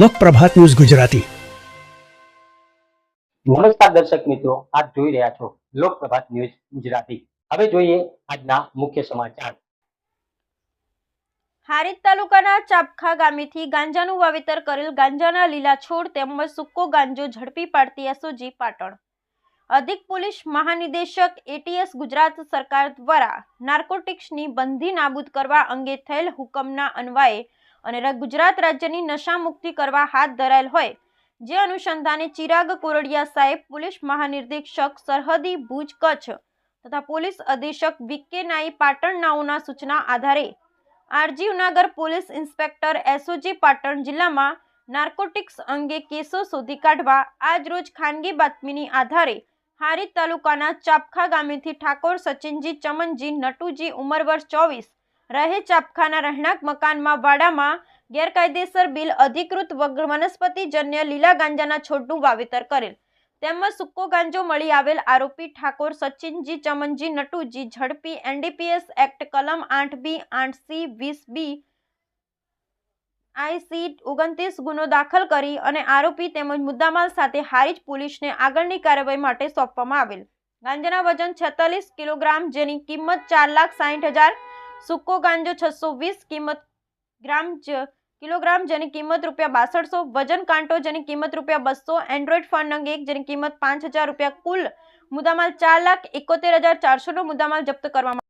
લોકપ્રભાત news Gujarati. નમસ્કાર દર્શક મિત્રો આપ જોઈ રહ્યા છો લોકપ્રભાત ન્યૂઝ ગુજરાતી. હવે જોઈએ આજના મુખ્ય સમાચાર. હારીજ તાલુકાના ચાપખા ગામેથી ગાંજાનું વાવેતર કરેલ ગાંજાના લીલા છોડ તેમજ સૂકો ગાંજો ઝડપી પાડતી એસઓજી પાટણ. અધિક પોલીસ મહાનિદેશક એટીએસ ગુજરાત સરકાર દ્વારા નાર્કોટિક્સની બંધી નાબૂદ કરવા અંગે થયેલ હુકમના અન્વયે અને ગુજરાત રાજ્યની નશા મુક્તિ કરવા હાથ ધરાયેલ હોય, જે અનુસંધાને ચિરાગ કોરડિયા સાહેબ, પોલીસ મહાનિર્દેશક સરહદી ભુજ કચ્છ તથા પોલીસ અધિક્ષક વિકે નાઈ પાટણ નાઓના સૂચના આધારે RG Unagar police inspector SOG Patan જિલ્લામાં નાર્કોટિક્સ અંગે કેસો શોધી કાઢવા આજરોજ ખાનગી બાતમીની આધારે હારીજ તાલુકાના ચાપખા ગામેથી ઠાકોર સચિનજી ચમનજી નટુજી ઉંમર વર્ષ ચોવીસ. રહે ચાપખાના રહેણાંક મકાનમાં વાડામાં ગેરકાયદેસર બિલ અધિકૃત વનસ્પતિજન્ય લીલા ગાંજાના છોડનું વાવેતર કરેલ. તેમજ સુક્કો ગાંજો મળી આવેલ આરોપી ઠાકોર સચિનજી ચમનજી નટુજી ઝડપી એનડીપીએસ એક્ટ કલમ આઠ બી આઠ સી વીસ બી આઈસી ઓગણત્રીસ ગુનો દાખલ કરી અને આરોપી તેમજ મુદ્દામાલ સાથે હારીજ પોલીસને આગળની કાર્યવાહી માટે સોંપવામાં આવેલ. ગાંજાના વજન છેતાલીસ કિલોગ્રામ, જેની કિંમત ચાર લાખ સાઠ હજાર, સૂકો ગાંજો છસો વીસ કિંમત ગ્રામ કિલોગ્રામ, જેની કિંમત રૂપિયા બાસઠસો, વજન કાંટો, જેની કિંમત રૂપિયા બસો એન્ડ્રોઈડ ફોન નંગ એક, જેની કિંમત પાંચ હજાર રૂપિયા કુલ મુદ્દામાલ ચાર લાખ એકોતેર હજાર ચારસોનો મુદ્દામાલ જપ્ત કરવામાં